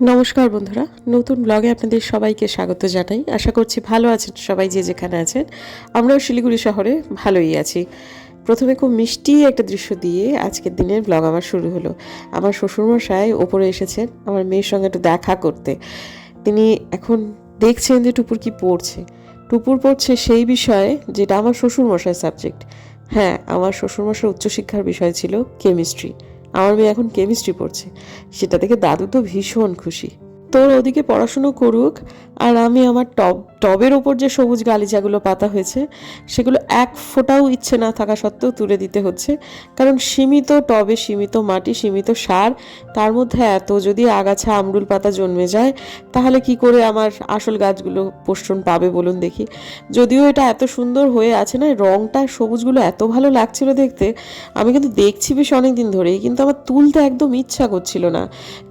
নমস্কার বন্ধুরা, নতুন ব্লগে আপনাদের সবাইকে স্বাগত জানাই। আশা করছি ভালো আছেন সবাই যে যেখানে আছেন। আমরাও শিলিগুড়ি শহরে ভালোই আছি। প্রথমে খুব মিষ্টি একটা দৃশ্য দিয়ে আজকের দিনের ব্লগ আমার শুরু হলো। আমার শ্বশুরমশাই ওপরে এসেছেন, আমার মেয়ের সঙ্গে একটু দেখা করতে। তিনি এখন দেখছেন যে টুপুর কি পড়ছে। টুপুর পড়ছে সেই বিষয়ে যেটা আমার শ্বশুরমশাই সাবজেক্ট হ্যাঁ আমার শ্বশুরমশাই উচ্চশিক্ষার বিষয় ছিল কেমিস্ট্রি আমার মেয়ে এখন কেমিস্ট্রি পড়ছে। সেটা দেখে দাদু তো ভীষণ খুশি। তোর ওদিকে পড়াশুনো করুক, আর আমি আমার টব টবের ওপর যে সবুজ গালিচাগুলো পাতা হয়েছে, সেগুলো এক ফোঁটাও ইচ্ছে না থাকা সত্ত্বেও তুলে দিতে হচ্ছে। কারণ সীমিত টবে সীমিত মাটি, সীমিত সার, তার মধ্যে এত যদি আগাছা আমরুল পাতা জন্মে যায়, তাহলে কি করে আমার আসল গাছগুলো পোষণ পাবে বলুন দেখি? যদিও এটা এত সুন্দর হয়ে আছে না, রংটা, সবুজগুলো এত ভালো লাগছিল দেখতে, আমি কিন্তু দেখছি বেশ অনেক দিন ধরেই, কিন্তু আমার তুলতে একদম ইচ্ছা করছিল না।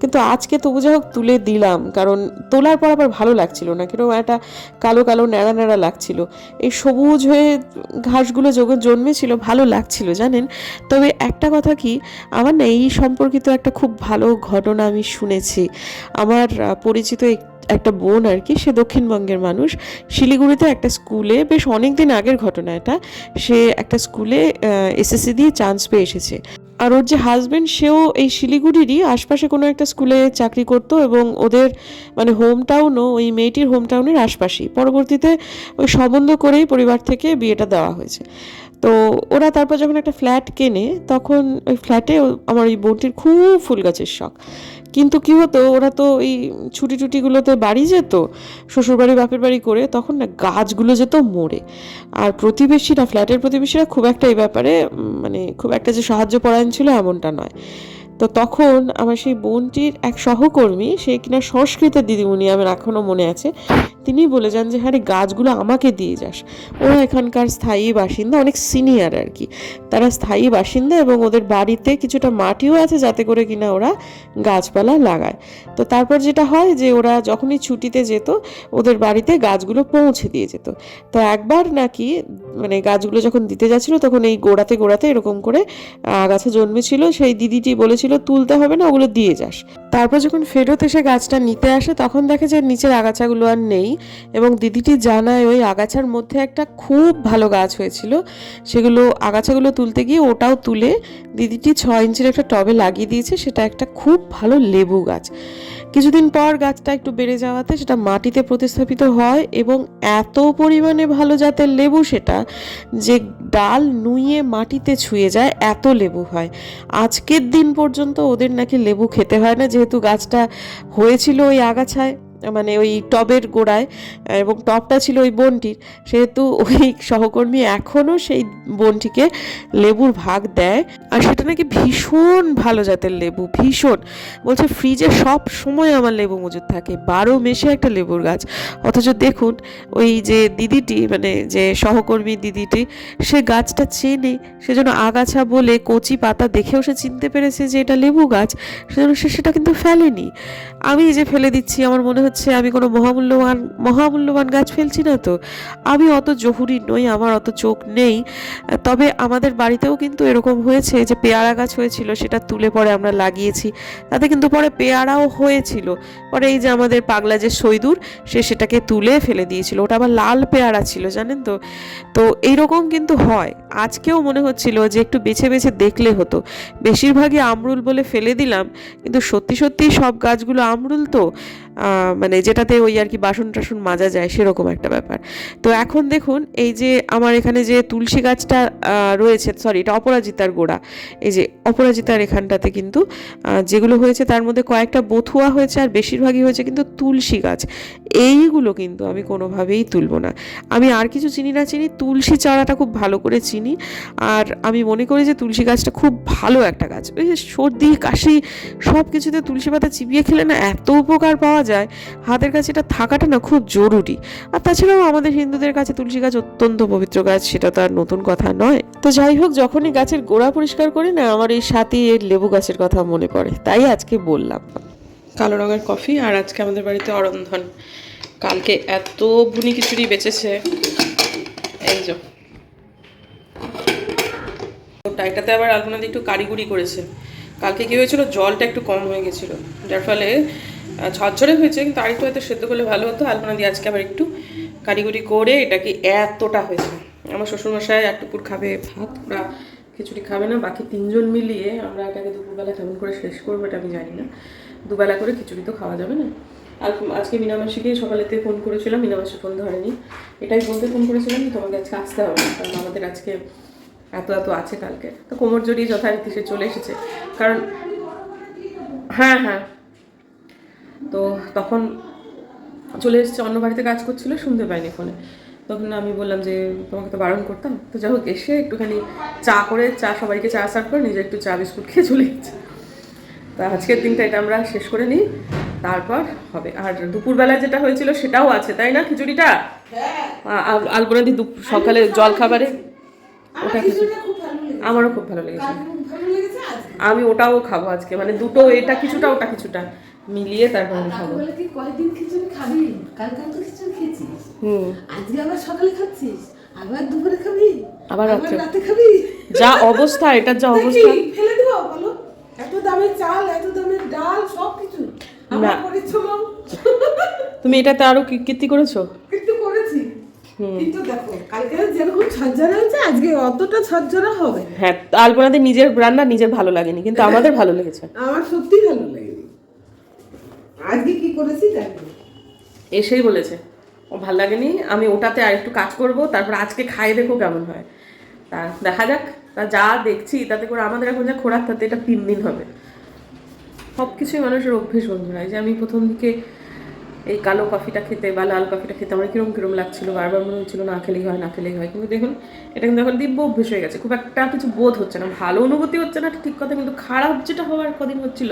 কিন্তু আজকে তবু যাই হোক তুলে দিলাম, কারণ তোলার পর আবার ভালো লাগছিল না। কীরকম একটা কালো কালো ন্যাড়া ন্যাড়া লাগছিল। এই সবুজ হয়ে ঘাসগুলো জন্মেছিল, ভালো লাগছিল, জানেন? তবে একটা কথা কি, আমার না এই সম্পর্কিত একটা খুব ভালো ঘটনা আমি শুনেছি। আমার পরিচিত এক- একটা বোন আর কি, সে দক্ষিণবঙ্গের মানুষ। শিলিগুড়িতে একটা স্কুলে বেশ অনেক দিন আগের ঘটনা এটা। সে একটা স্কুলে এসএসসি দিয়ে চান্স পেয়ে এসেছে। আর ওর যে হাজব্যান্ড সেও এই শিলিগুড়িরই আশপাশে কোনো একটা স্কুলে চাকরি করত এবং ওদের মানে হোম টাউনও ওই মেয়েটির হোম টাউনের আশপাশেই। পরবর্তীতে ওই সম্বন্ধ করেই পরিবার থেকে বিয়েটা দেওয়া হয়েছে। তো ওরা তারপর যখন একটা ফ্ল্যাট কেনে, তখন ওই ফ্ল্যাটে আমার ওই বোনটির খুব ফুল গাছের শখ। কিন্তু কি হতো, ওরা তো এই ছুটি টুটিগুলোতে বাড়ি যেত, শ্বশুরবাড়ি, বাপের বাড়ি করে তখন না গাছগুলো যেত মরে। আর প্রতিবেশীরা, ফ্ল্যাটের প্রতিবেশীরা খুব একটা এই ব্যাপারে মানে খুব একটা যে সাহায্য পরায়ণ ছিল এমনটা নয়। তো তখন আমার সেই বোনটির এক সহকর্মী, সে কিনা সংস্কৃতের দিদিমণি আমার এখনও মনে আছে তিনি বলে যান যে হ্যাঁ গাছগুলো আমাকে দিয়ে যাস। ওরা এখানকার স্থায়ী বাসিন্দা, অনেক সিনিয়র আর কি। তারা স্থায়ী বাসিন্দা এবং ওদের বাড়িতে কিছুটা মাটিও আছে যাতে করে কিনা ওরা গাছপালা লাগায়। তো তারপর যেটা হয় যে, ওরা যখনই ছুটিতে যেত, ওদের বাড়িতে গাছগুলো পৌঁছে দিয়ে যেত। তো একবার নাকি মানে গাছগুলো যখন দিতে যাচ্ছিল, তখন এই গোড়াতে গোড়াতে এরকম করে আগাছা জন্মেছিল। সেই দিদিটি বলেছিল, তুলতে হবে না, ওগুলো দিয়ে যাস। তারপর যখন ফেরত এসে গাছটা নিতে আসে, তখন দেখে যে, নিচের আগাছাগুলো আর নেই। এবং দিদিটি জানায় ওই আগাছার মধ্যে একটা খুব ভালো গাছ হয়েছিল। সেগুলো, আগাছাগুলো তুলতে গিয়ে ওটাও তুলে দিদিটি ছ ইঞ্চির একটা টবে লাগিয়ে দিয়েছে। সেটা একটা খুব ভালো লেবু গাছ। কিছুদিন পর গাছটা একটু বেড়ে যাওয়াতে সেটা মাটিতে প্রতিস্থাপিত হয় এবং এত পরিমাণে ভালো জাতের লেবু সেটা যে ডাল নুইয়ে মাটিতে ছুঁয়ে যায়, এত লেবু হয়। আজকের দিন পর্যন্ত ওদের নাকি লেবু খেতে হয় না, যেহেতু গাছটা হয়েছিল ওই আগাছায়। মানে ওই টবের গোড়ায় এবং টবটা ছিল ওই বনটির। সেহেতু ওই সহকর্মী এখনও সেই বনটিকে লেবুর ভাগ দেয়। আর সেটা নাকি ভীষণ ভালো জাতের লেবু, ভীষণ। বলছে, ফ্রিজে সব সময় আমার লেবু মজুদ থাকে, বারো মেশে একটা লেবুর গাছ। অথচ দেখুন, ওই যে দিদিটি মানে যে সহকর্মী দিদিটি, সে গাছটা চেনে সেজন্য আগাছা বলে কচি পাতা দেখেও সে চিনতে পেরেছে যে এটা লেবু গাছ, সেজন্য সে সেটা কিন্তু ফেলেনি। আমি যে ফেলে দিচ্ছি, আমার মনে হচ্ছে আমি কোনো মহামূল্যবান মহামূল্যবান গাছ ফেলছি না তো। আমি অত জহুরি নই, আমার অত চোখ নেই। তবে আমাদের বাড়িতেও কিন্তু এরকম হয়েছে যে, পেয়ারা গাছ হয়েছিল, সেটা তুলে পরে আমরা লাগিয়েছি। তাতে কিন্তু পরে পেয়ারাও হয়েছিল। পরে এই যে আমাদের পাগলা যে সৈদুর, সে সেটাকে তুলে ফেলে দিয়েছিল। ওটা আবার লাল পেয়ারা ছিল, জানেন তো? তো এইরকম কিন্তু হয়। আজকেও মনে হচ্ছিল যে, একটু বেছে বেছে দেখলে হতো। বেশিরভাগই আমরুল বলে ফেলে দিলাম, কিন্তু সত্যি সত্যি সব গাছগুলো আমরুল তো। মানে যেটাতে ওই আর কি বাসন টাসন মাজা যায়, সেরকম একটা ব্যাপার। তো এখন দেখুন, এই যে আমার এখানে যে তুলসী গাছটা রয়েছে সরি এটা অপরাজিতার গোড়া। এই যে অপরাজিতার এখানটাতে কিন্তু যেগুলো হয়েছে, তার মধ্যে কয়েকটা বথুয়া হয়েছে আর বেশিরভাগই হয়েছে কিন্তু তুলসী গাছ। এইগুলো কিন্তু আমি কোনোভাবেই তুলবো না। আমি আর কিছু চিনি না, চিনি তুলসী চারাটা খুব ভালো করে চিনি। আর আমি মনে করি যে তুলসী গাছটা খুব ভালো একটা গাছ। ওই যে সর্দি, কাশি সব কিছুতে তুলসী পাতা চিবিয়ে খেলে না এত উপকার পাওয়া যায়, হাতের কাছে এটা থাকাটা না খুব জরুরি। আর তাছাড়াও আমাদের হিন্দুদের কাছে তুলসী গাছ অত্যন্ত পবিত্র গাছ, সেটা তো আর নতুন কথা নয়। তো যাই হোক, যখনই গাছের গোড়া পরিষ্কার করি না, আমার এই সাথী এর লেবু গাছের কথা মনে পড়ে। তাই আজকে বললাম। কালো রঙের কফি আর আজকে আমাদের বাড়িতে অরন্ধন। কালকে এত ভুনি খিচুড়ি বেঁচেছে। এই যে। এটাতে আবার আলপনাদি একটু কারিগরি করেছে। কালকে কি হয়েছিল? জলটা একটু কম হয়ে গেছিল। যার ফলে ঝরঝরে হয়েছে, কিন্তু আরেকটু হয়তো সেদ্ধ করলে ভালো হতো। আলপনা দিয়ে আজকে আবার একটু কারিগরি করে এটাকে এতটা হয়েছে। আমার শ্বশুরমশাই এক টুকুর খাবে ভাত, ওরা খিচুড়ি খাবে না, বাকি তিনজন মিলিয়ে আমরা এটাকে দুপুরবেলা কেমন করে শেষ করব এটা আমি জানি না। দুবেলা করে খিচুড়ি তো খাওয়া যাবে না। আর আজকে মিনামাসিকে সকালেতে ফোন করেছিলাম, মিনামাসি ফোন ধরেনি। এটাই বলতে ফোন করেছিলাম তোমাকে আজকে আসতে হবে কারণ আমাদের আজকে এত এত আছে কালকে। তো কোমর জড়িয়ে যথারীতি সে চলে এসেছে। কারণ হ্যাঁ হ্যাঁ তো তখন চলে এসেছে অন্য বাড়িতে কাজ করছিল শুনতে পাইনি ফোনে। তখন আমি বললাম যে তোমাকে তো বারণ করতাম। তো যাই হোক এসে একটুখানি চা করে চা সবাইকে চা সার্ভ করে নিজে একটু চা বিস্কুট খেয়ে চলে গেছে। তা আজকের দিনটা এটা আমরা শেষ করে নিই তারপর হবে। আর দুপুরবেলা যেটা হয়েছিল সেটাও আছে তাই না খিচুড়িটা? আলপনা দি সকালে জল খাবারে? ওটা খিচুড়ি। আমারও খুব ভালো লেগেছে। আমি ওটাও খাব আজকে মানে দুটো এটা কিছুটা ওটা কিছুটা। মিলিয়ে তারপর আমি খাব। বলে কি কয়দিন খিচুড়ি খাবি? কালকে তো খিচুড়ি খেয়েছিস। হুম। আজকে আবার সকালে খাচ্ছিস? আবার দুপুরে খাবি? আবার রাতে খাবি? যা অবস্থা এটার যা অবস্থা। ফেলে দিব বলো। এত দামের চাল এত দামের ডাল সব কিছু। আমার। পরিশ্রম তুমি এটাতে আরও কীর্তি করেছ? একটু করেছি। কিন্তু দেখো কালকে যেরকম হয়েছে আজকে অতটা হবে। হ্যাঁ আলপনাদের নিজের রান্না নিজের ভালো লাগেনি কিন্তু আমাদের ভালো লেগেছে। আমার সত্যি ভালো কি করেছি দেখো এসেই বলেছে। ও ভালো লাগেনি, আমি ওটাতে আর একটু কাজ করব, তারপর আজকে খাই দেখো কেমন হয়। তা দেখা যাক, তা যা দেখছি, তাতে করে আমাদের এখন যা খোরাক, তাতে এটা তিন দিন হবে। সব কিছুই মানুষের অভ্যেস, বন্ধুরা যে আমি প্রথম দিকে এই কালো কফিটা খেতে বা লাল কফিটা খেতে আমার কিরম কিরম লাগছিল, বারবার মনে হচ্ছিল না খেলেই হয়, না খেলেই হয়। কিন্তু দেখুন, এটা কিন্তু এখন দিব্য অভ্যেস হয়ে গেছে। খুব একটা কিছু বোধ হচ্ছে না, ভালো অনুভূতি হচ্ছে না ঠিক কথা, কিন্তু খারাপ যেটা হওয়ার কদিন হচ্ছিল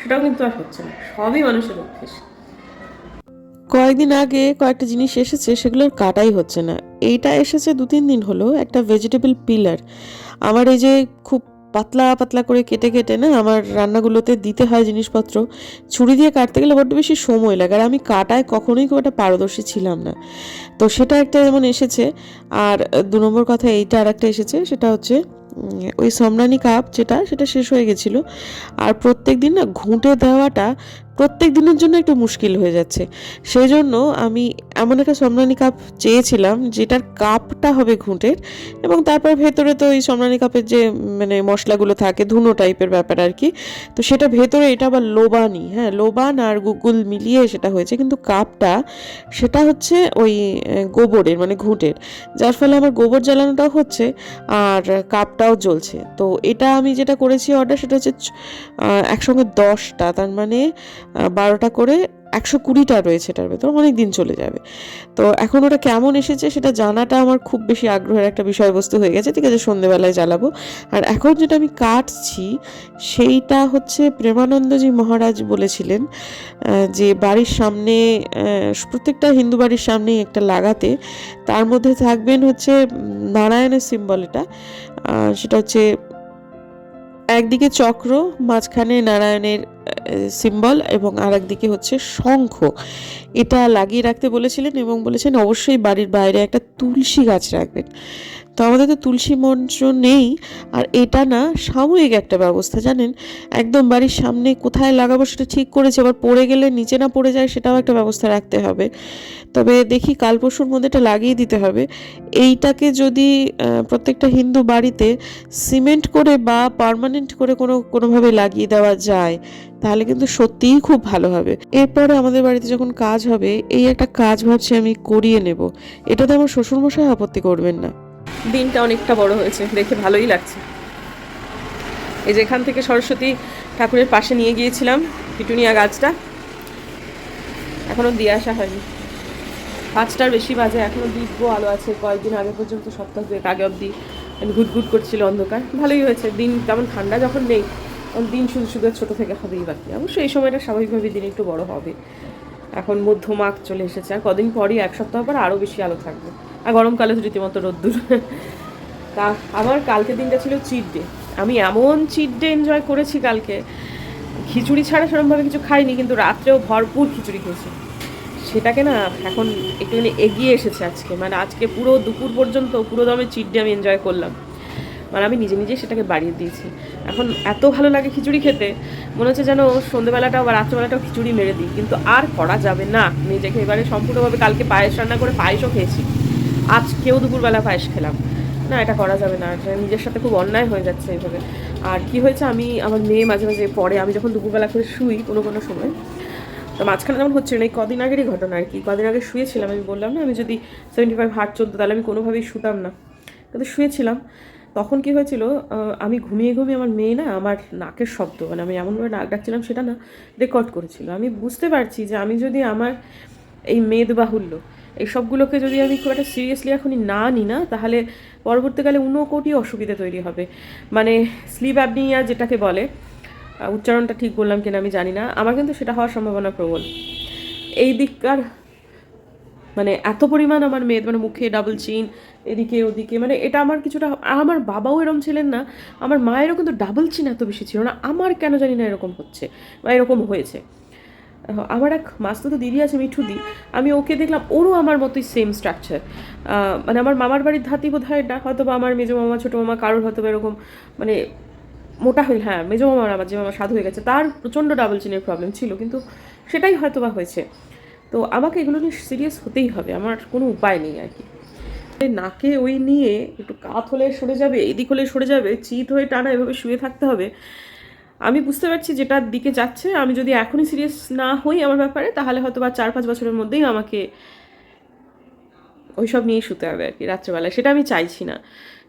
সেটাও কিন্তু আর হচ্ছে না। সবই মানুষের অভ্যেস। কয়েকদিন আগে কয়েকটা জিনিস এসেছে সেগুলোর কাটাই হচ্ছে না। এইটা এসেছে দু তিন দিন হলো একটা ভেজিটেবল পিলার আমার এই যে খুব পাতলা পাতলা করে কেটে কেটে না আমার রান্নাগুলোতে দিতে হয় জিনিসপত্র। ছুরি দিয়ে কাটতে গেলে বড্ড বেশি সময় লাগে আর আমি কাটায় কখনোই খুব একটা পারদর্শী ছিলাম না। তো সেটা একটা যেমন এসেছে আর দু নম্বর কথা এইটা আর একটা এসেছে সেটা হচ্ছে ওই সমরানি কাপ যেটা, সেটা শেষ হয়ে গেছিল। আর প্রত্যেক দিন না ঘুঁটে দেওয়াটা প্রত্যেক দিনের জন্য একটু মুশকিল হয়ে যাচ্ছে। সেই জন্য আমি এমন একটা সম্রানি কাপ চেয়েছিলাম, যেটার কাপটা হবে ঘুঁটের এবং তারপর ভেতরে তো ওই সম্রানি কাপের যে মানে মশলাগুলো থাকে, ধুনো টাইপের ব্যাপার আর কি, তো সেটা ভেতরে এটা আবার লোবানি হ্যাঁ লোবান আর গুগল মিলিয়ে সেটা হয়েছে। কিন্তু কাপটা সেটা হচ্ছে ওই গোবরের মানে ঘুঁটের, যার ফলে আমার গোবর জ্বালানোটাও হচ্ছে আর কাপটাও জ্বলছে। তো এটা আমি যেটা করেছি অর্ডার সেটা হচ্ছে একসঙ্গে দশটা, তার মানে বারোটা করে একশো কুড়িটা রয়েছে এটার ভেতর, অনেক দিন চলে যাবে। তো এখন ওটা কেমন এসেছে সেটা জানাটা আমার খুব বেশি আগ্রহের একটা বিষয়বস্তু হয়ে গেছে, ঠিক আছে, সন্ধেবেলায় জ্বালাবো। আর এখন যেটা আমি কাটছি, সেইটা হচ্ছে প্রেমানন্দজি মহারাজ বলেছিলেন যে বাড়ির সামনে প্রত্যেকটা হিন্দু বাড়ির সামনেই একটা লাগাতে, তার মধ্যে থাকবেন হচ্ছে নারায়ণের সিম্বল এটা সেটা হচ্ছে একদিকে চক্র, মাঝখানে নারায়ণের সিম্বল এবং আর একদিকে হচ্ছে শঙ্খ। এটা লাগিয়ে রাখতে বলেছিলেন এবং বলেছেন অবশ্যই বাড়ির বাইরে একটা তুলসী গাছ রাখবেন। তো আমাদের তো তুলসী মঞ্চ নেই, আর এটা না সাময়িক একটা ব্যবস্থা, জানেন? একদম বাড়ির সামনে কোথায় লাগাবো সেটা ঠিক করেছে, আবার পড়ে গেলে নিচে না পড়ে যায় সেটাও একটা ব্যবস্থা রাখতে হবে। তবে দেখি কাল পরশুর মধ্যে এটা লাগিয়ে দিতে হবে। এইটাকে যদি প্রত্যেকটা হিন্দু বাড়িতে সিমেন্ট করে বা পার্মানেন্ট করে কোনো কোনোভাবে লাগিয়ে দেওয়া যায়, তাহলে কিন্তু সত্যিই খুব ভালো হবে। এরপরে আমাদের বাড়িতে যখন কাজ হবে, এই একটা কাজ ভাবছি আমি করিয়ে নেব। এটাতে আমার শ্বশুরমশাই আপত্তি করবেন না। দিনটা অনেকটা বড় হয়েছে, দেখে ভালোই লাগছে। এই যে এখান থেকে সরস্বতী ঠাকুরের পাশে নিয়ে গিয়েছিলাম পিটুনিয়া গাছটা। এখনও দিয়ে আসা হয়নি। পাঁচটার বেশি বাজে এখনও দিব্য আলো আছে। কয়েকদিন আগে পর্যন্ত সপ্তাহ দুয়েক আগে অবধি ঘুটঘুট করছিল অন্ধকার। ভালোই হয়েছে, দিন তেমন ঠান্ডা যখন নেই, তখন দিন শুধু শুধু ছোটো থেকে হবেই বাকি। অবশ্যই এই সময়টা স্বাভাবিকভাবে দিন একটু বড় হবে। এখন মধ্য মধ্যমাক চলে এসেছে। আর কদিন পরই, এক সপ্তাহ পর আরও বেশি আলো থাকবে। আর গরমকালে তো রীতিমতো রোদ্দুর। তা আমার কালকে দিনটা ছিল চিট ডে আমি এমন চিট ডে এনজয় করেছি কালকে। খিচুড়ি ছাড়া সেরকমভাবে কিছু খাইনি, কিন্তু রাত্রেও ভরপুর খিচুড়ি খেয়েছি। সেটাকে না এখন একটুখানি এগিয়ে এসেছে আজকে। মানে আজকে পুরো দুপুর পর্যন্ত পুরো দমে চিট ডে আমি এনজয় করলাম। মানে আমি নিজে নিজে সেটাকে বাড়িয়ে দিয়েছি। এখন এত ভালো লাগে খিচুড়ি খেতে, মনে হচ্ছে যেন সন্ধ্যেবেলাটাও বা রাত্রেবেলাটাও খিচুড়ি মেরে দিই। কিন্তু আর করা যাবে না। নিজেকে এবারে সম্পূর্ণভাবে কালকে পায়েস রান্না করে পায়েসও খেয়েছি। আজ আজকেও দুপুরবেলা পায়েস খেলাম। না, এটা করা যাবে না। নিজের সাথে খুব অন্যায় হয়ে যাচ্ছে এইভাবে। আর কি হয়েছে, আমি, আমার মেয়ে মাঝে মাঝে পরে আমি যখন দুপুরবেলা করে শুই কোনো কোনো সময়, তো মাঝখানে যেমন হচ্ছে না, এই কদিন আগেরই ঘটনা আর কি। কদিন আগে শুয়েছিলাম, আমি বললাম না, আমি যদি সেভেন্টি ফাইভ হার্ট চলতো, তাহলে আমি কোনোভাবেই শুতাম না। কিন্তু শুয়েছিলাম। তখন কি হয়েছিল আমি ঘুমিয়ে ঘুমিয়ে আমার মেয়ে না আমার নাকের শব্দ মানে আমি এমনভাবে নাক ডাকছিলাম সেটা না রেকর্ড করেছিল। আমি বুঝতে পারছি যে আমি যদি আমার এই মেদ বাহুল্য, এই সবগুলোকে যদি আমি খুব একটা সিরিয়াসলি এখনই না নিই না, তাহলে পরবর্তীকালে কোটি অসুবিধা তৈরি হবে। মানে স্লিপ অ্যাপনিয়া যেটাকে বলে উচ্চারণটা ঠিক বললাম কিনা আমি জানি না, আমার কিন্তু সেটা হওয়ার সম্ভাবনা প্রবল। এই দিককার মানে এত পরিমাণ আমার মেয়ের মানে মুখে ডাবল চিন এদিকে, ওদিকে মানে এটা আমার কিছুটা আমার বাবাও এরকম ছিলেন না, আমার মায়েরও কিন্তু ডাবল চিন এত বেশি ছিল না, আমার কেন জানি না এরকম হচ্ছে, বা এরকম হয়েছে। আমার এক মাস্তুতো দিদি আছে, মিঠু মিঠুদি আমি ওকে দেখলাম, ওরও আমার মতোই সেম স্ট্রাকচার মানে আমার মামার বাড়ির ধাতি বোধ হয় এটা হয়তো বা আমার মেজো মামা, ছোটো মামা, কারোর হয়তো বা এরকম মানে মোটা হয়ে হ্যাঁ মেজো মামার আমার যে মামা সাধু হয়ে গেছে, তার প্রচণ্ড ডাবল চিনের প্রবলেম ছিল, কিন্তু সেটাই হয়তো বা হয়েছে। তো আমাকে এগুলো নিয়ে সিরিয়াস হতেই হবে, আমার কোনো উপায় নেই আর কি। নাকে ওই নিয়ে একটু কাত হলে সরে যাবে, এদিক হলে সরে যাবে, চিত হয়ে টানা এভাবে শুয়ে থাকতে হবে। আমি বুঝতে পারছি যেটার দিকে যাচ্ছে, আমি যদি এখনই সিরিয়াস না হই আমার ব্যাপারে, তাহলে হয়তো বা চার পাঁচ বছরের মধ্যেই আমাকে ওইসব নিয়েই শুতে হবে আর কি রাত্রেবেলায় সেটা আমি চাইছি না।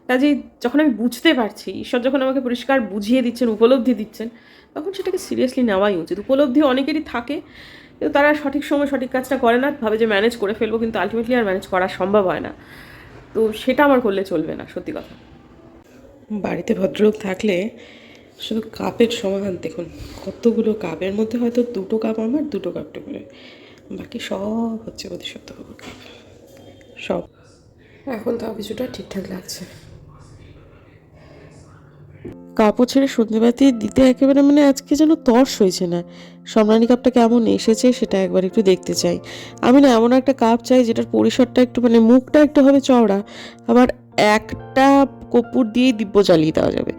কাজেই যখন আমি বুঝতে পারছি, ঈশ্বর যখন আমাকে পরিষ্কার বুঝিয়ে দিচ্ছেন, উপলব্ধি দিচ্ছেন, তখন সেটাকে সিরিয়াসলি নেওয়াই উচিত। উপলব্ধি অনেকেরই থাকে কিন্তু তারা সঠিক সময় সঠিক কাজটা করে না ভাবে যে ম্যানেজ করে ফেলব কিন্তু আলটিমেটলি আর ম্যানেজ করা সম্ভব হয় না। তো সেটা আমার করলে চলবে না সত্যি কথা। বাড়িতে ভদ্রলোক থাকলে শুধু কাপের সমাধান দেখুন কতগুলো কাপের মধ্যে হয়তো দুটো কাপ আমার দুটো কাপ টুকুরে বাকি সব হচ্ছে কাপ সব। এখন তাও কিছুটা ঠিকঠাক লাগছে। কাপড় ছেড়ে সন্ধ্যেবাতি দিতে একেবারে মানে আজকে যেন তর্স হয়েছে না। সম্রাণী কাপটা কেমন এসেছে সেটা একবার একটু দেখতে চাই। আমি না এমন একটা কাপ চাই যেটার পরিসরটা একটু মানে মুখটা একটু হবে চওড়া, আবার একটা কপুর দিয়ে দিব্য জ্বালিয়ে দেওয়া যাবে।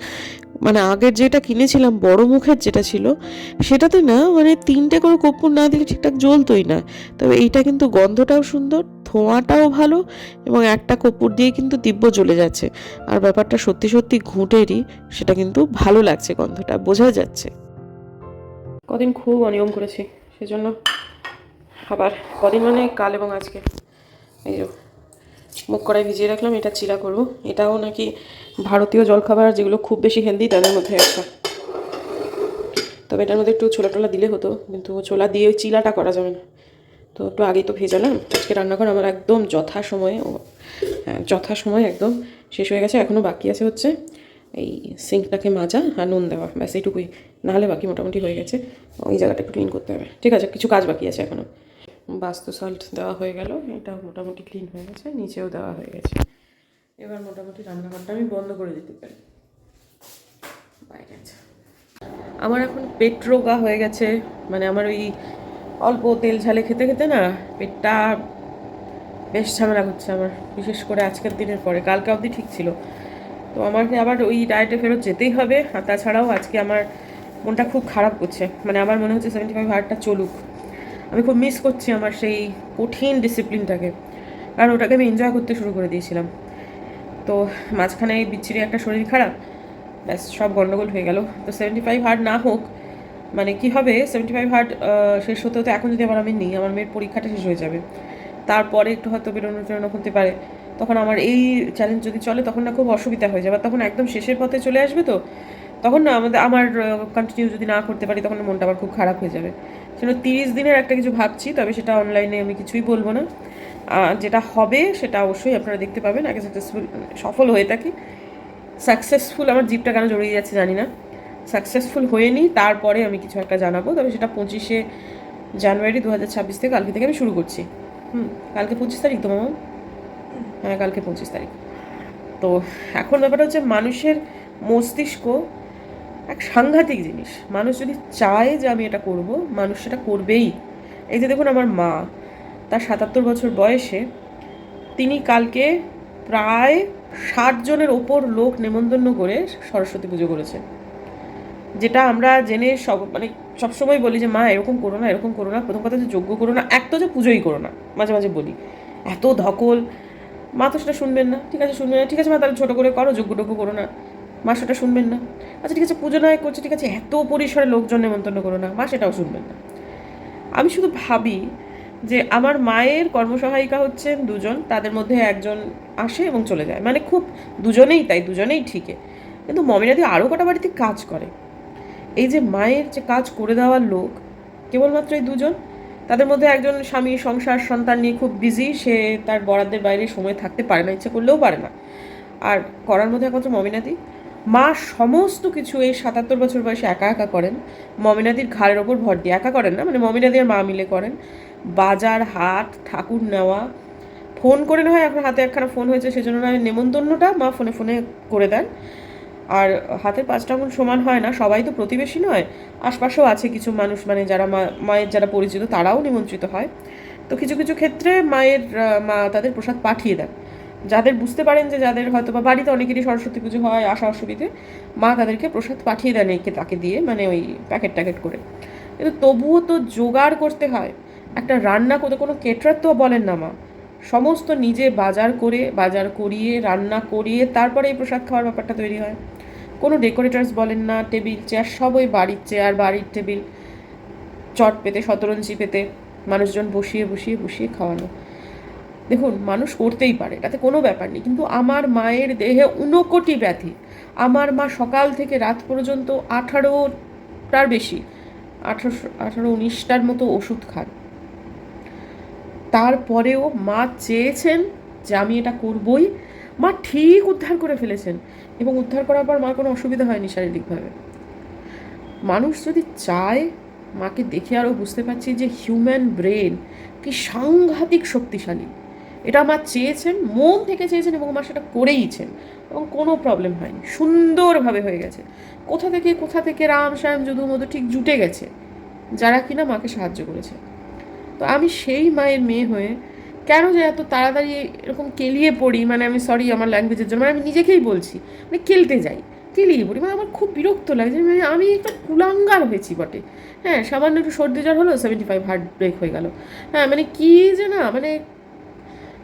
মানে আগের যেটা কিনেছিলাম, বড় মুখের যেটা ছিল, সেটাতে না মানে তিনটে করে কর্পূর না দিলে ঠিকঠাক জ্বলতোই না। তবে এইটা কিন্তু গন্ধটাও সুন্দর, ধোঁয়াটাও ভালো এবং একটা কর্পূর দিয়ে কিন্তু দিব্য জ্বলে যাচ্ছে। আর ব্যাপারটা সত্যি সত্যি ঘুঁটেরই, সেটা কিন্তু ভালো লাগছে গন্ধটা বোঝা যাচ্ছে। কদিন খুব অনিয়ম করেছি, সেজন্য আবার কদিন মানে কাল এবং আজকে। এই মুখ কড়াই ভিজিয়ে রাখলাম, এটা চিলা করব। এটাও নাকি ভারতীয় জলখাবার, যেগুলো খুব বেশি হেলদি তাদের মধ্যে একটা। তবে এটার মধ্যে একটু ছোলা টোলা দিলে হতো, কিন্তু ছোলা দিয়ে ওই চিলাটা করা যাবে না। তো একটু আগেই তো ভেজালাম, আজকে রান্নাঘর আমার একদম যথা সময়ে হ্যাঁ যথা সময় একদম শেষ হয়ে গেছে এখনও বাকি আছে হচ্ছে এই সিঙ্কটাকে মাজা আর নুন দেওয়া, ব্যাস, এইটুকুই। নাহলে বাকি মোটামুটি হয়ে গেছে, ওই জায়গাটা একটু ক্লিন করতে হবে। ঠিক আছে, কিছু কাজ বাকি আছে এখনও বাস্তু সল্ট দেওয়া হয়ে গেল। এটা মোটামুটি ক্লিন হয়ে গেছে, নিচেও দেওয়া হয়ে গেছে। এবার মোটামুটি রান্নাঘরটা আমি বন্ধ করে দিতে পারি। বাইরে আমার এখন পেট রোগা হয়ে গেছে মানে আমার ওই অল্প তেল ঝালে খেতে খেতে না পেটটা বেশ ঝামেলা করছে আমার, বিশেষ করে আজকের দিনের পরে। কালকে অবধি ঠিক ছিল। তো আমাকে আবার ওই ডায়েটে ফেরত যেতেই হবে। আর তাছাড়াও আজকে আমার মনটা খুব খারাপ করছে। মানে আমার মনে হচ্ছে সেভেন্টি ফাইভ হার্টটা চলুক। আমি খুব মিস করছি আমার সেই কঠিন ডিসিপ্লিনটাকে কারণ ওটাকে আমি এনজয় করতে শুরু করে দিয়েছিলাম। তো মাঝখানে বিচ্ছিরি একটা শরীর খারাপ, ব্যাস সব গন্ডগোল হয়ে গেল। তো সেভেন্টি ফাইভ হার্ট না হোক মানে কি হবে সেভেন্টি ফাইভ হার্ট শেষ হতে হতে এখন যদি আবার আমি নিই, আমার মেয়ের পরীক্ষাটা শেষ হয়ে যাবে। তারপরে একটু হয়তো বেরোনো টেরোনো হতে পারে। তখন আমার এই চ্যালেঞ্জ যদি চলে, তখন না খুব অসুবিধা হয়ে যাবে। তখন একদম শেষের পথে চলে আসবে তো, তখন না আমাদের, আমার কন্টিনিউ যদি না করতে পারি, তখন মনটা আবার খুব খারাপ হয়ে যাবে। সেজন্য তিরিশ দিনের একটা কিছু ভাবছি, তবে সেটা অনলাইনে আমি কিছুই বলব না। যেটা হবে সেটা অবশ্যই আপনারা দেখতে পাবেন, আগে সাকসেসফুল সফল হয়ে থাকি। সাকসেসফুল আমার জিপটা কেন জড়িয়ে যাচ্ছে জানি না। সাকসেসফুল হয়ে নিই তারপরে আমি কিছু একটা জানাব, তবে সেটা পঁচিশে জানুয়ারি দু হাজার ছাব্বিশ থেকে কালকে থেকে আমি শুরু করছি। হুম, কালকে পঁচিশ তারিখ তো মামা? হ্যাঁ কালকে পঁচিশ তারিখ। তো এখন ব্যাপারটা হচ্ছে মানুষের মস্তিষ্ক এক সাংঘাতিক জিনিস। মানুষ যদি চায় যে আমি এটা করব, মানুষ সেটা করবেই। এই যে দেখুন আমার মা, তার সাতাত্তর বছর বয়সে তিনি কালকে প্রায় ষাট জনের ওপর লোক নেমন্তন্ন করে সরস্বতী পুজো করেছে। যেটা আমরা জেনে সব মানে সবসময় বলি যে, মা, এরকম করো না, এরকম করো না। প্রথম কথা যে যোগ্য করো না, এক তো যে পুজোই করো না। মাঝে মাঝে বলি। এত ধকল। মা তো সেটা শুনবেন না। ঠিক আছে, শুনবেন না। ঠিক আছে, মা, তাহলে ছোটো করে করো, যোগ্য টোগ্য করো না। মা সেটা শুনবেন না। আচ্ছা ঠিক আছে, পুজো নয় করছে, ঠিক আছে, এত পরিসরে লোকজন নেমন্তন্ন করো না, মা সেটাও শুনবেন না। আমি শুধু ভাবি যে আমার মায়ের কর্মসহায়িকা হচ্ছেন দুজন, তাদের মধ্যে একজন আসে এবং চলে যায়। মানে খুব দুজনেই তাই, দুজনেই ঠিকই। কিন্তু মমিনাদি আরও কটা বাড়িতে কাজ করে। এই যে মায়ের যে কাজ করে দেওয়ার লোক, কেবলমাত্র এই দুজন, তাদের মধ্যে একজন স্বামী, সংসার, সন্তান নিয়ে খুব বিজি সে তার বরাদ্দের বাইরে সময় থাকতে পারে না, ইচ্ছে করলেও পারে না। আর করার মধ্যে একমাত্র মমিনাদি মা সমস্ত কিছু এই সাতাত্তর বছর বয়সে একা একা করেন। মমিনাদির ঘাড়ের ওপর ভর দিয়ে একা করেন না মানে মমিনাদি আর মা মিলে করেন। বাজার, হাট, ঠাকুর নেওয়া, ফোন করে না হয় এখন হাতে একখানা ফোন হয়েছে, সেজন্য না নেমন্তন্নটা মা ফোনে ফোনে করে দেন। আর হাতের পাঁচটা আঙুল সমান হয় না, সবাই তো প্রতিবেশী নয়, আশপাশেও আছে কিছু মানুষ মানে যারা মা, মায়ের যারা পরিচিত তারাও নিমন্ত্রিত হয়। তো কিছু কিছু ক্ষেত্রে মায়ের মা তাদের প্রসাদ পাঠিয়ে দেন। যাদের বুঝতে পারেন যে যাদের হয়তো বা বাড়িতে অনেকেরই সরস্বতী পুজো হয় আশা অসুবিধে, মা তাদেরকে প্রসাদ পাঠিয়ে দেন একে তাকে দিয়ে মানে ওই প্যাকেট ট্যাকেট করে। কিন্তু তবুও তো জোগাড় করতে হয়। একটা রান্না করতে, কোনো কেটার তো বলেন না মা। সমস্ত নিজে বাজার করে, বাজার করিয়ে, রান্না করিয়ে, তারপরে এই প্রসাদ খাওয়ার ব্যাপারটা তৈরি হয়। কোনো ডেকোরেটার্স বলেন না টেবিল চেয়ার সব ওই বাড়ির চেয়ার বাড়ির টেবিল চট পেতে, শতরঞ্জি পেতে, মানুষজন বসিয়ে বসিয়ে বসিয়ে খাওয়ানো। দেখুন, মানুষ করতেই পারে, তাতে কোনো ব্যাপার নেই। কিন্তু আমার মায়ের দেহে ঊনকোটি ব্যাধি। আমার মা সকাল থেকে রাত পর্যন্ত আঠারোটার বেশি, আঠারোশো আঠারো উনিশটার মতো ওষুধ খান। তারপরেও মা চেয়েছেন যে আমি এটা করবই। মা ঠিক উদ্ধার করে ফেলেছেন এবং উদ্ধার করার পর মার কোনো অসুবিধা হয়নি শারীরিকভাবে। মানুষ যদি চায়, মাকে দেখে আরও বুঝতে পারছি যে হিউম্যান ব্রেন কি সাংঘাতিক শক্তিশালী। এটা মা চেয়েছেন, মন থেকে চেয়েছেন এবং মা সেটা করেইছেন এবং কোনো প্রবলেম হয়নি। সুন্দরভাবে হয়ে গেছে। কোথা থেকে কোথা থেকে রাম, শ্যাম, যদু, মধু ঠিক জুটে গেছে, যারা কিনা মাকে সাহায্য করেছে। তো আমি সেই মায়ের মেয়ে হয়ে কেন যে এত তাড়াতাড়ি এরকম কেলিয়ে পড়ি মানে আমি সরি আমার ল্যাঙ্গুয়েজের জন্য মানে আমি নিজেকেই বলছি মানে কেলতে যাই, কেলিয়ে পড়ি মানে আমার খুব বিরক্ত লাগে যে মানে আমি একটা কুলাঙ্গার হয়েছি বটে। হ্যাঁ সামান্য একটু সর্দি জ্বর হলো সেভেন্টি ফাইভ হার্ট ব্রেক হয়ে গেল। হ্যাঁ মানে কী যে না মানে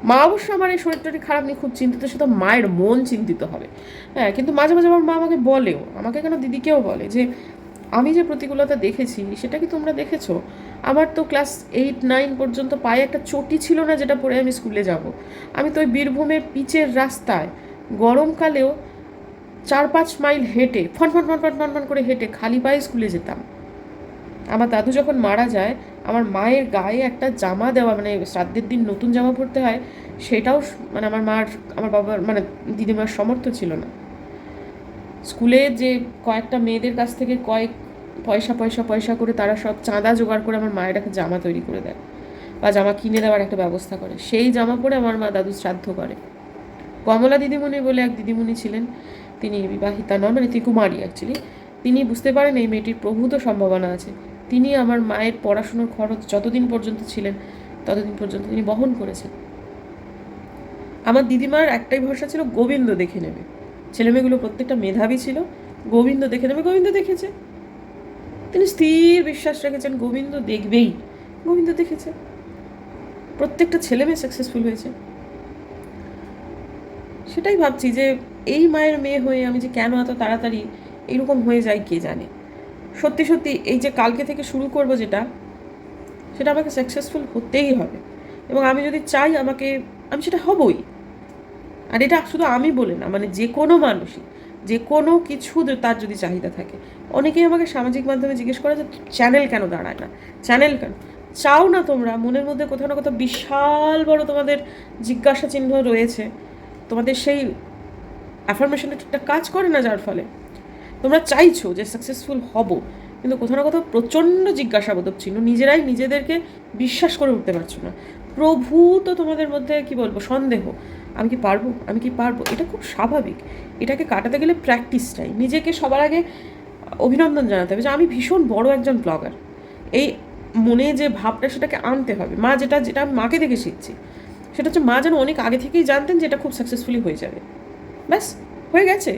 মা অবশ্য আমার এই শরীরটা খারাপ নিয়ে খুব চিন্তিত সে তো মায়ের মন চিন্তিত হবে। হ্যাঁ কিন্তু মাঝে মাঝে আমার মা আমাকে বলেও, আমাকে কেন দিদিকেও বলে যে, আমি যে প্রতিকূলতা দেখেছি, সেটা কি তোমরা দেখেছ? আমার তো ক্লাস এইট, নাইন পর্যন্ত পায়ে একটা চটি ছিল না যেটা পরে আমি স্কুলে যাব। আমি তো ওই বীরভূমের পিচের রাস্তায় গরমকালেও চার পাঁচ মাইল হেঁটে ফন ফন ফন ফন ফন ফন করে হেঁটে খালি পায়ে স্কুলে যেতাম। আমার দাদু যখন মারা যায়, আমার মায়ের গায়ে একটা জামা দেওয়া মানে শ্রাদ্ধের দিন নতুন জামা পরতে হয়, সেটাও মানে আমার মার, আমার বাবার মানে দিদিমার সমর্থ ছিল না। স্কুলে যে কয়েকটা মেয়েদের কাছ থেকে কয়েক পয়সা পয়সা পয়সা করে তারা সব চাঁদা জোগাড় করে আমার মায়ের একটা জামা তৈরি করে দেয় বা জামা কিনে দেওয়ার একটা ব্যবস্থা করে। সেই জামা পরে আমার মা দাদু শ্রাদ্ধ করে। কমলা দিদিমণি বলে এক দিদিমণি ছিলেন, তিনি বিবাহিতা নন মানে তিনি কুমারী অ্যাকচুয়ালি তিনি বুঝতে পারেন এই মেয়েটির প্রভূত সম্ভাবনা আছে। তিনি আমার মায়ের পড়াশুনোর খরচ যতদিন পর্যন্ত ছিলেন, ততদিন পর্যন্ত তিনি বহন করেছেন। আমার দিদিমার একটাই ভরসা ছিল গোবিন্দ দেখে নেবে। ছেলেমেয়েগুলো প্রত্যেকটা মেধাবী ছিল, গোবিন্দ দেখে নেবে, গোবিন্দ দেখেছে। তিনি স্থির বিশ্বাস রেখেছেন, গোবিন্দ দেখবেই, গোবিন্দ দেখেছে। প্রত্যেকটা ছেলে মেয়ে সাকসেসফুল হয়েছে। সেটাই ভাবছি যে, এই মায়ের মেয়ে হয়ে আমি যে কেন এত তাড়াতাড়ি এরকম হয়ে যায় কে জানে। সত্যি সত্যি এই যে কালকে থেকে শুরু করব যেটা, সেটা আমাকে সাকসেসফুল হতেই হবে। এবং আমি যদি চাই আমাকে, আমি সেটা হবই। আর এটা শুধু আমি বলে না মানে যে কোনো মানুষই, যে কোনো কিছু তার যদি চাহিদা থাকে। অনেকেই আমাকে সামাজিক মাধ্যমে জিজ্ঞেস করে যে, চ্যানেল কেন দাঁড়ায় না? চ্যানেল কেন? চাও না তোমরা, মনের মধ্যে কোথাও না কোথাও বিশাল বড় তোমাদের জিজ্ঞাসা চিহ্ন রয়েছে। তোমাদের সেই অ্যাফার্মেশনে ঠিকঠাক কাজ করে না যার ফলে। তোমরা চাইছো যে সাকসেসফুল হব, কিন্তু কোথাও না কোথাও প্রচণ্ড জিজ্ঞাসাবোধক ছিল নিজেরাই নিজেদেরকে বিশ্বাস করে উঠতে পারছ না। প্রভু তো তোমাদের মধ্যে কি বলব, সন্দেহ। আমি কি পারব? আমি কি পারব? এটা খুব স্বাভাবিক। এটাকে কাটাতে গেলে প্র্যাকটিস চাই নিজেকে সবার আগে অভিনন্দন জানাতে হবে যে, আমি ভীষণ বড় একজন ব্লগার এই মনে যে ভাবটা, সেটাকে আনতে হবে। মা যেটা যেটা আমি মাকে দেখে শিখছি, সেটা হচ্ছে মা যেন অনেক আগে থেকেই জানতেন যে এটা খুব সাকসেসফুলি হয়ে যাবে। ব্যাস, হয়ে গেছে।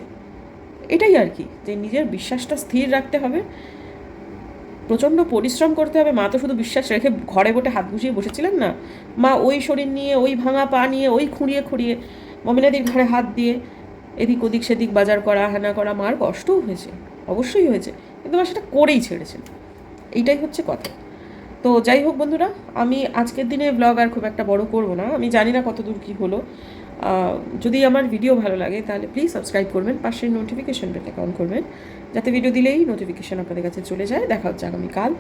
এটাই আর কি, যে নিজের বিশ্বাসটা স্থির রাখতে হবে। প্রচণ্ড পরিশ্রম করতে হবে। মা তো শুধু বিশ্বাস রেখে ঘরে বসে হাত গুছিয়ে বসেছিলেন না। মা ওই শরীর নিয়ে, ওই ভাঙা পা নিয়ে, ওই খুঁড়িয়ে খুঁড়িয়ে মমিনাদির ঘরে হাত দিয়ে এদিক ওদিক সেদিক বাজার করা, হানা করা মার কষ্টও হয়েছে, অবশ্যই হয়েছে। কিন্তু মা সেটা করেই ছেড়েছেন। এইটাই হচ্ছে কথা। তো যাই হোক বন্ধুরা, আমি আজকের দিনে ব্লগ আর খুব একটা বড় করব না। আমি জানি না কত দূর কী হলো। যদি আমার ভিডিও ভালো লাগে, তাহলে প্লিজ সাবস্ক্রাইব করবেন পাশের নোটিফিকেশন বেলটা অন করবেন, যাতে ভিডিও দিলেই নোটিফিকেশন আপনাদের কাছে চলে যায় দেখা হচ্ছে আগামীকাল।